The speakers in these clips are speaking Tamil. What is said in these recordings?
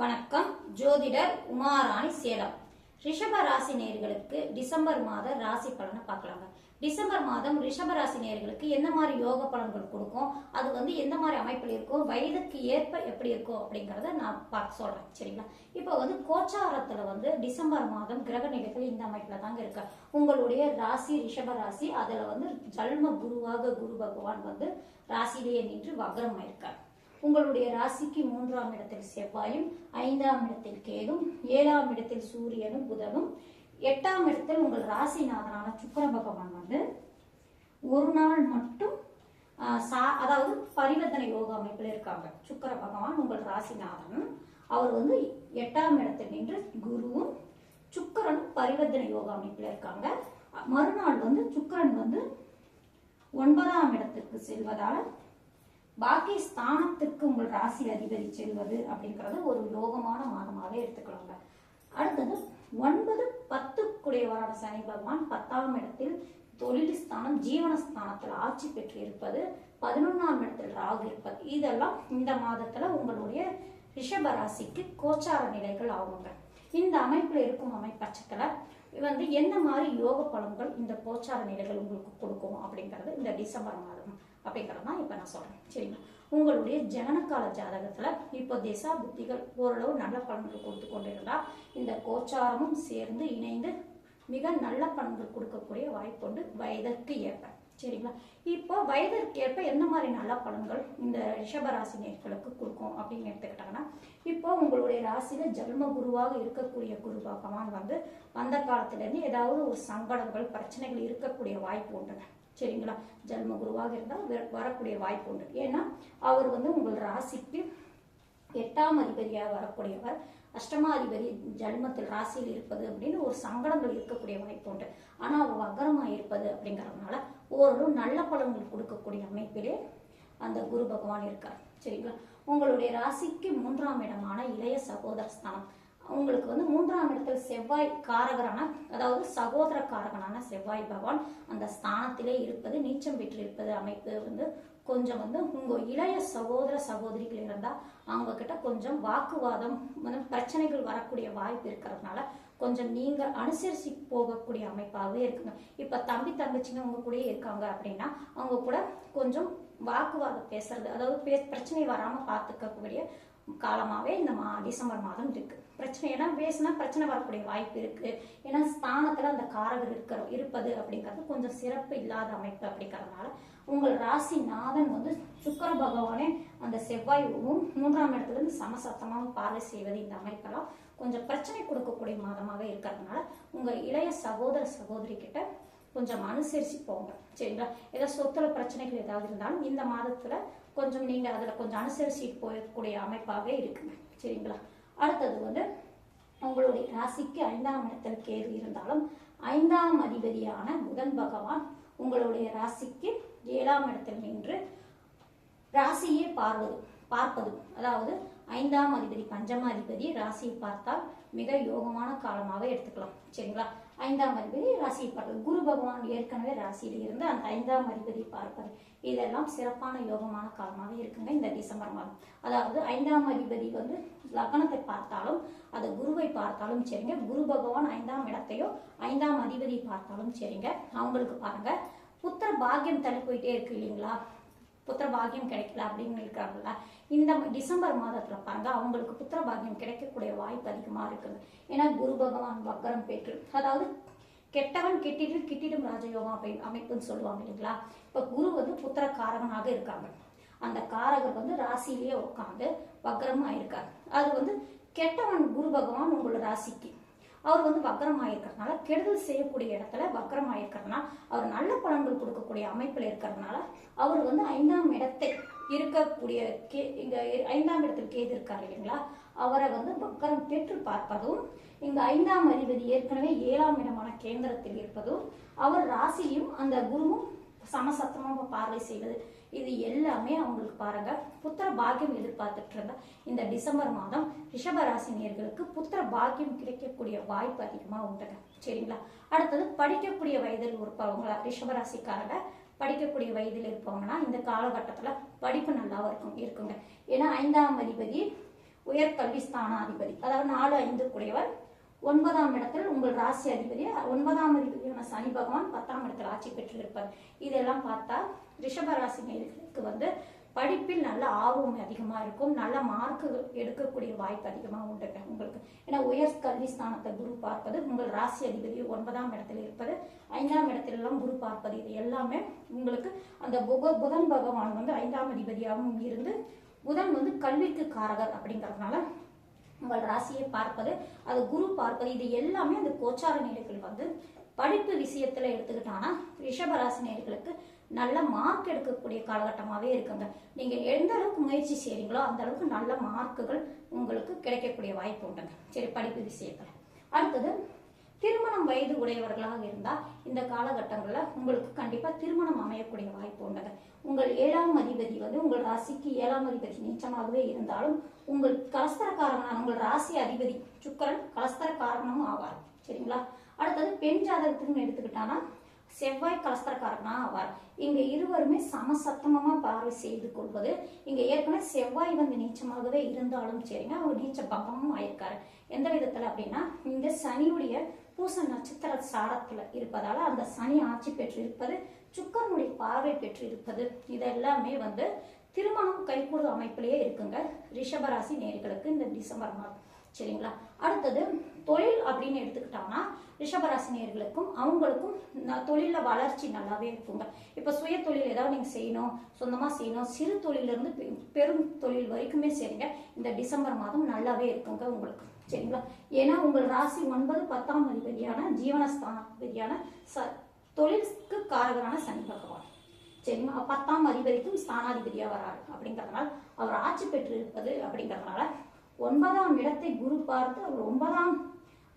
வணக்கம். ஜோதிடர் உமாராணி சேலம். ரிஷப ராசி நேயர்களுக்கு டிசம்பர் மாத ராசி பலனை பார்க்கலாங்க. டிசம்பர் மாதம் ரிஷப ராசி நேயர்களுக்கு எந்த மாதிரி யோக பலன்கள் கொடுக்கும்? அது வந்து எந்த மாதிரி அமைப்பில் இருக்கும்? வயதுக்கு ஏற்ப எப்படி இருக்கும் அப்படிங்கறத நான் பார்க்க சொல்றேன். சரிங்களா? இப்போ வந்து கோச்சாரத்துல வந்து டிசம்பர் மாதம் கிரக நிலைகள் இந்த அமைப்புல தாங்க இருக்கு. உங்களுடைய ராசி ரிஷப ராசி அதுல வந்து ஜல்ம குருவாக குரு பகவான் வந்து ராசியிலேயே நின்று வக்ரமாயிருக்கார் உங்களுடைய ராசிக்கு மூன்றாம் இடத்தில் செவ்வாயும் ஐந்தாம் இடத்தில் கேதும் ஏழாம் இடத்தில் சூரியனும் புதனும். எட்டாம் இடத்தில் உங்கள் ராசிநாதனான சுக்கிர பகவான் வந்து ஒரு நாள் மட்டும் சா- அதாவது பரிவர்த்தனை யோக அமைப்பில் இருக்காங்க. சுக்கிர பகவான் உங்கள் ராசிநாதன். அவர் வந்து எட்டாம் இடத்தில் நின்று குருவும் சுக்கரனும் பரிவர்த்தனை யோக அமைப்பில் இருக்காங்க. மறுநாள் வந்து சுக்கிரன் வந்து ஒன்பதாம் இடத்திற்கு செல்வதால் பாக்கி ஸ்தானத்துக்கு உங்கள் ராசி அதிபதி செல்வது அப்படிங்கிறது ஒரு யோகமான மாதமாகவே எடுத்துக்கலாங்க. அடுத்தது ஒன்பது பத்துக்குடையவரான சனி பகவான் பத்தாம் இடத்தில் தொழில் ஸ்தானம் ஜீவனஸ்தானத்தில் ஆட்சி பெற்று இருப்பது பதினொன்னாம் இடத்தில் ராகு இருப்பது. இதெல்லாம் இந்த மாதத்துல உங்களுடைய ரிஷப ராசிக்கு கோச்சார நிலைகள் ஆகுங்க. இந்த அமைப்புல இருக்கும் அமைப்பட்சத்துல வந்து என்ன மாதிரி யோக பலன்கள் இந்த கோச்சார நிலைகள் உங்களுக்கு கொடுக்கும் அப்படிங்கிறது இந்த டிசம்பர் மாதம். அப்படிங்கிறது தான் இப்போ நான் சொல்கிறேன் சரிங்களா? உங்களுடைய ஜனனக்கால ஜாதகத்தில் இப்போ திசா புத்திகள் ஓரளவு நல்ல பலன்கள் கொடுத்து கொண்டிருந்தால் இந்த கோச்சாரமும் சேர்ந்து இணைந்து மிக நல்ல பலன்கள் கொடுக்கக்கூடிய வாய்ப்புண்டு வயதிற்கு ஏற்ப. சரிங்களா? இப்போ வயதிற்கு ஏற்ப எந்த மாதிரி நல்ல பலன்கள் இந்த ரிஷபராசி நேர்களுக்கு கொடுக்கும் அப்படின்னு எடுத்துக்கிட்டாங்கன்னா இப்போ உங்களுடைய ராசியில ஜென்ம குருவாக இருக்கக்கூடிய குரு பகவான் வந்து அந்த காலத்திலேருந்து ஏதாவது ஒரு சங்கடங்கள் பிரச்சனைகள் இருக்கக்கூடிய வாய்ப்பு உண்டுங்க. சரிங்களா? ஜென்ம குருவாக இருந்தால் வரக்கூடிய வாய்ப்பு உண்டு. ஏன்னா அவர் வந்து உங்கள் ராசிக்கு எட்டாம் அதிபதியாக வரக்கூடியவர். அஷ்டமாதிபதி ஜன்மத்தில் ராசியில் இருப்பது அப்படின்னு ஒரு சங்கடங்கள் இருக்கக்கூடிய வாய்ப்பு உண்டு. ஆனால் அவர் வக்கரமாக இருப்பது அப்படிங்கிறதுனால ஓரளவு நல்ல பலன்கள் கொடுக்கக்கூடிய அமைப்பிலே அந்த குரு பகவான் இருக்கார். சரிங்களா? உங்களுடைய ராசிக்கு மூன்றாம் இடமான இளைய சகோதர ஸ்தானம். அவங்களுக்கு வந்து மூன்றாம் இடத்தில் செவ்வாய் காரகரான அதாவது சகோதர காரகனான செவ்வாய் பகவான் அந்த ஸ்தானத்திலே இருப்பது நீச்சம் பெற்றிருப்பது அமைப்பு வந்து கொஞ்சம் வந்து உங்க இளைய சகோதர சகோதரிகள் இருந்தா அவங்க கிட்ட கொஞ்சம் வாக்குவாதம் வந்து பிரச்சனைகள் வரக்கூடிய வாய்ப்பு இருக்கிறதுனால கொஞ்சம் நீங்க அனுசரிச்சு போகக்கூடிய அமைப்பாகவே இருக்குங்க. இப்ப தம்பி தங்கச்சிங்க உங்க கூடயே இருக்காங்க அப்படின்னா அவங்க கூட கொஞ்சம் வாக்குவாதம் பேசுறது அதாவது பே- பிரச்சனை வராம பார்த்துக்கக்கூடிய காலமாகவே இந்த மா டிசம்பர் மாதம் இருக்கு. பிரச்சனை ஏன்னா பேசினா பிரச்சனை வரக்கூடிய வாய்ப்பு இருக்கு. ஏன்னா ஸ்தானத்துல அந்த காரகர் இருக்கிற இருப்பது அப்படிங்கிறது கொஞ்சம் சிறப்பு இல்லாத அமைப்பு அப்படிங்கறதுனால உங்கள் ராசி நாதன் வந்து சுக்கர பகவானே அந்த செவ்வாயும் மூன்றாம் இடத்துல இருந்து சமசத்தமாக பார்வை செய்வது இந்த அமைப்பெல்லாம் கொஞ்சம் பிரச்சனை கொடுக்கக்கூடிய மாதமாக இருக்கிறதுனால உங்க இளைய சகோதர சகோதரி கிட்ட கொஞ்சம் அனுசரிச்சு போங்க. சரிங்களா? ஏதாவது சொத்துல பிரச்சனைகள் ஏதாவது இருந்தாலும் இந்த மாதத்துல கொஞ்சம் நீங்க அதுல கொஞ்சம் அனுசரிச்சுட்டு போகக்கூடிய அமைப்பாகவே இருக்குங்க. சரிங்களா? அடுத்தது வந்து உங்களுடைய ராசிக்கு ஐந்தாம் இடத்தில் கேது இருந்தாலும் ஐந்தாம் அதிபதியான புதன் பகவான் உங்களுடைய ராசிக்கு ஏழாம் இடத்தில் நின்று ராசியே பார்வது பார்ப்பது அதாவது ஐந்தாம் அதிபதி பஞ்சம அதிபதி ராசியை பார்த்தால் மிக யோகமான காலமாக எடுத்துக்கலாம். சரிங்களா? ஐந்தாம் அதிபதி ராசியை பார்ப்பது. குரு பகவான் ஏற்கனவே ராசியில் இருந்து அந்த ஐந்தாம் அதிபதி பார்ப்பது. இதெல்லாம் சிறப்பான யோகமான காலமாக இருக்குங்க இந்த டிசம்பர் மாதம். அதாவது ஐந்தாம் அதிபதி வந்து லக்னத்தை பார்த்தாலும் அது குருவை பார்த்தாலும் சரிங்க. குரு பகவான் ஐந்தாம் இடத்தையோ ஐந்தாம் அதிபதி பார்த்தாலும் சரிங்க. அவங்களுக்கு பாருங்க. புத்திர பாக்கியம் தள்ளி போயிட்டே இருக்கு இல்லைங்களா? புத்திர பாகியம் கிடைக்கல அப்படின்னு இருக்கிறாங்கல்ல இந்த டிசம்பர் மாதத்துல பாருங்க அவங்களுக்கு புத்திர பாகியம் கிடைக்கக்கூடிய வாய்ப்பு அதிகமா இருக்குது. ஏன்னா குரு பகவான் வக்கரம் பெற்று அதாவது கெட்டவன் கெட்டிட்டு கிட்டிடும் ராஜயோகம் அப்படி அமைப்புன்னு சொல்லுவாங்க இல்லைங்களா? இப்ப குரு வந்து புத்திர காரகனாக இருக்காங்க. அந்த காரகர் வந்து ராசியிலேயே உட்காந்து வக்கரமா ஆயிருக்காரு அது வந்து கெட்டவன் குரு பகவான் உங்களோட ராசிக்கு. அவர் வந்து வக்கரம் ஆயிருக்கிறதுனால கெடுதல் செய்யக்கூடிய இடத்துல வக்கரம் ஆயிருக்கிறதுனால அவர் நல்ல பலன்கள் கொடுக்கக்கூடிய அமைப்பில் இருக்கிறதுனால அவர் வந்து ஐந்தாம் இடத்தை இருக்கக்கூடிய கே இங்க ஐந்தாம் இடத்தில் கேது இருக்காரு இல்லைங்களா? அவரை வந்து வக்கரம் பெற்று பார்ப்பதும் இந்த ஐந்தாம் அதிபதி ஏற்கனவே ஏழாம் இடமான கேந்திரத்தில் இருப்பதும் அவர் ராசியும் அந்த குருவும் சமசத்தமாக பார்வை செய்வது இது எல்லாமே அவங்களுக்கு பாருங்க. புத்திர பாக்கியம் எதிர்பார்த்துட்டு இருந்த இந்த டிசம்பர் மாதம் ரிஷப ராசினியர்களுக்கு புத்திர பாக்கியம் கிடைக்கக்கூடிய வாய்ப்பு அதிகமா உண்டுங்க. சரிங்களா? அடுத்தது படிக்கக்கூடிய வயதில் இருப்பவங்களா ரிஷபராசிக்காரங்க படிக்கக்கூடிய வயதில் இருப்பவங்கன்னா இந்த காலகட்டத்துல படிப்பு நல்லா இருக்கும் இருக்குங்க. ஏன்னா ஐந்தாம் அதிபதி உயர் கல்வி ஸ்தானாதிபதி அதாவது நாலு ஐந்து கூடியவர் ஒன்பதாம் இடத்தில் உங்கள் ராசி அதிபதி ஒன்பதாம் அதிபதியான சனி பகவான் பத்தாம் இடத்தில் ஆட்சி பெற்றிருப்பார். இதெல்லாம் பார்த்தா ரிஷப ராசி நேர்களுக்கு வந்து படிப்பில் நல்ல ஆர்வம் அதிகமாக இருக்கும். நல்ல மார்க்கு எடுக்கக்கூடிய வாய்ப்பு அதிகமாக உண்டு. உங்களுக்கு ஏன்னா உயர் கல்வி ஸ்தானத்தை குரு பார்ப்பது உங்கள் ராசி அதிபதி ஒன்பதாம் இடத்துல இருப்பது ஐந்தாம் இடத்துலலாம் குரு பார்ப்பது இது எல்லாமே உங்களுக்கு அந்த புக புதன் பகவான் வந்து ஐந்தாம் அதிபதியாகவும் இருந்து புதன் வந்து கல்விக்கு காரகர் அப்படிங்கிறதுனால உங்கள் ராசியை பார்ப்பது அது குரு பார்ப்பது இது எல்லாமே அந்த கோச்சார நிலைகள் வந்து படிப்பு விஷயத்துல எடுத்துக்கிட்டானா ரிஷபராசி நேர்களுக்கு நல்ல மார்க் எடுக்கக்கூடிய காலகட்டமாகவே இருக்குங்க. நீங்கள் எந்த அளவுக்கு முயற்சி செய்றீங்களோ அந்த அளவுக்கு நல்ல மார்க்குகள் உங்களுக்கு கிடைக்கக்கூடிய வாய்ப்பு உண்டுங்க. சரி படிப்பு விஷயத்துல. அடுத்தது திருமணம் வயது உடையவர்களாக இருந்தால் இந்த காலகட்டங்களில் உங்களுக்கு கண்டிப்பாக திருமணம் அமையக்கூடிய வாய்ப்பு உண்டுங்க. உங்கள் ஏழாம் அதிபதி வந்து உங்கள் ராசிக்கு ஏழாம் அதிபதி நீச்சமாகவே இருந்தாலும் உங்கள் கலஸ்தரக்காரனான உங்கள் ராசி அதிபதி சுக்கரன் கலஸ்தரக்காரகனும் ஆவார். சரிங்களா? அடுத்தது பெண் ஜாதகத்துக்குன்னு எடுத்துக்கிட்டானா செவ்வாய் கலஸ்தரக்காரனா ஆவார். இங்க இருவருமே சமசத்தமமா பார்வை செய்து கொள்வது இங்க ஏற்கனவே செவ்வாய் வந்து நீச்சமாகவே இருந்தாலும் சரிங்க அவர் நீச்ச பங்கமும் ஆயிருக்காரு. எந்த விதத்துல அப்படின்னா இந்த சனியுடைய பூச நட்சத்திர சாரத்துல இருப்பதால அந்த சனி ஆட்சி பெற்று இருப்பது சுக்கரனுடைய பார்வை பெற்று இருப்பது இதெல்லாமே வந்து திருமணம் கைகூடு அமைப்பிலேயே இருக்குங்க. ரிஷபராசி நேர்களுக்கு இந்த டிசம்பர் மாதம். சரிங்களா? அடுத்தது தொழில் அப்படின்னு எடுத்துக்கிட்டோம்னா ரிஷபராசி நேர்களுக்கும் அவங்களுக்கும் தொழிலில் வளர்ச்சி நல்லாவே இருக்குங்க. இப்போ சுய தொழில் ஏதாவது நீங்கள் செய்யணும் சொந்தமாக செய்யணும் சிறு தொழிலிருந்து பெ- பெரும் தொழில் வரைக்குமே சரிங்க. இந்த டிசம்பர் மாதம் நல்லாவே இருக்குங்க உங்களுக்கு. சரிங்களா? ஏன்னா உங்கள் ராசி ஒன்பது பத்தாம் அதிபதியான ஜீவனஸ்தானாதிபதியான ச தொழிலுக்கு காரகரான சனி பகவான். சரிங்களா பத்தாம் அதிபதிக்கும் ஸ்தானாதிபதியா வராரு அப்படிங்கறதுனால அவர் ஆட்சி பெற்று இருப்பது அப்படிங்கறதுனால ஒன்பதாம் இடத்தை குரு பார்த்து அவர் ஒன்பதாம்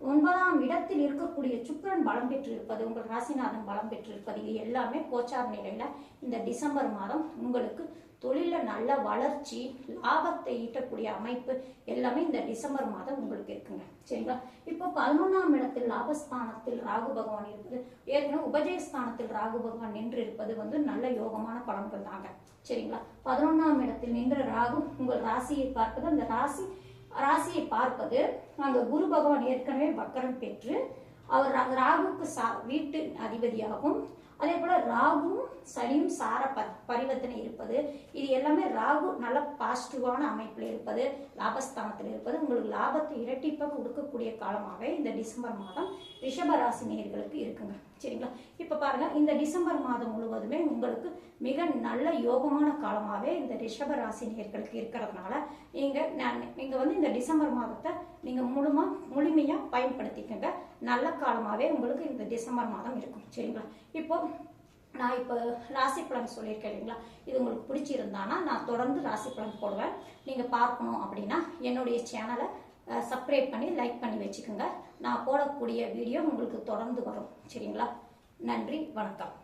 ஒன்பதாம் இடத்தில் இருக்கக்கூடிய சுக்கிரன் பலம் பெற்று இருப்பது உங்கள் ராசிநாதன் பலம் பெற்றிருப்பது இது எல்லாமே கோச்சார் நிலையில இந்த டிசம்பர் மாதம் உங்களுக்கு தொழில நல்ல வளர்ச்சி லாபத்தை ஈட்டக்கூடிய அமைப்பு எல்லாமே இந்த டிசம்பர் மாதம் உங்களுக்கு இருக்குங்க. சரிங்களா? இப்போ பதினொன்றாம் இடத்தில் லாபஸ்தானத்தில் ராகு பகவான் இருப்பது ஏற்கனவே உபஜயஸ்தானத்தில் ராகு பகவான் நின்று இருப்பது வந்து நல்ல யோகமான பலன்கள் தாங்க. சரிங்களா? பதினொன்றாம் இடத்தில் நின்ற ராகு உங்கள் ராசியை பார்ப்பது அந்த ராசி ராசியை பார்ப்பது அங்க குரு பகவான் ஏற்கனவே வக்கரம் பெற்று அவர் ராகுக்கு சா வீட்டு அதிபதியாகும். அதே போல ராகுவும் சனியும் சார ப பரிவர்த்தனை இருப்பது இது எல்லாமே ராகு நல்ல பாசிட்டிவான அமைப்பில் இருப்பது லாபஸ்தானத்தில் இருப்பது. உங்களுக்கு லாபத்தை இரட்டிப்பாக கொடுக்கக்கூடிய காலமாகவே இந்த டிசம்பர் மாதம் ரிஷப ராசி இருக்குங்க. சரிங்களா? இப்ப பாருங்க இந்த டிசம்பர் மாதம் முழுவதுமே உங்களுக்கு மிக நல்ல யோகமான காலமாகவே இந்த ரிஷப ராசி நேர்களுக்கு இருக்கிறதுனால நீங்க நான் நீங்க வந்து இந்த டிசம்பர் மாதத்தை நீங்க முழுமா முழுமையா பயன்படுத்திக்கங்க. நல்ல காலமாகவே உங்களுக்கு இந்த டிசம்பர் மாதம் இருக்கும். சரிங்களா? இப்போ நான் இப்போ ராசி பலன் சொல்லியிருக்கேன் இல்லைங்களா? இது உங்களுக்கு பிடிச்சிருந்தானா நான் தொடர்ந்து ராசி பலன் போடுவேன். நீங்கள் பார்க்கணும் அப்படின்னா என்னுடைய சேனலை சப்ஸ்கிரைப் பண்ணி லைக் பண்ணி வச்சுக்கோங்க. நான் போடக்கூடிய வீடியோ உங்களுக்கு தொடர்ந்து வரும். சரிங்களா? நன்றி வணக்கம்.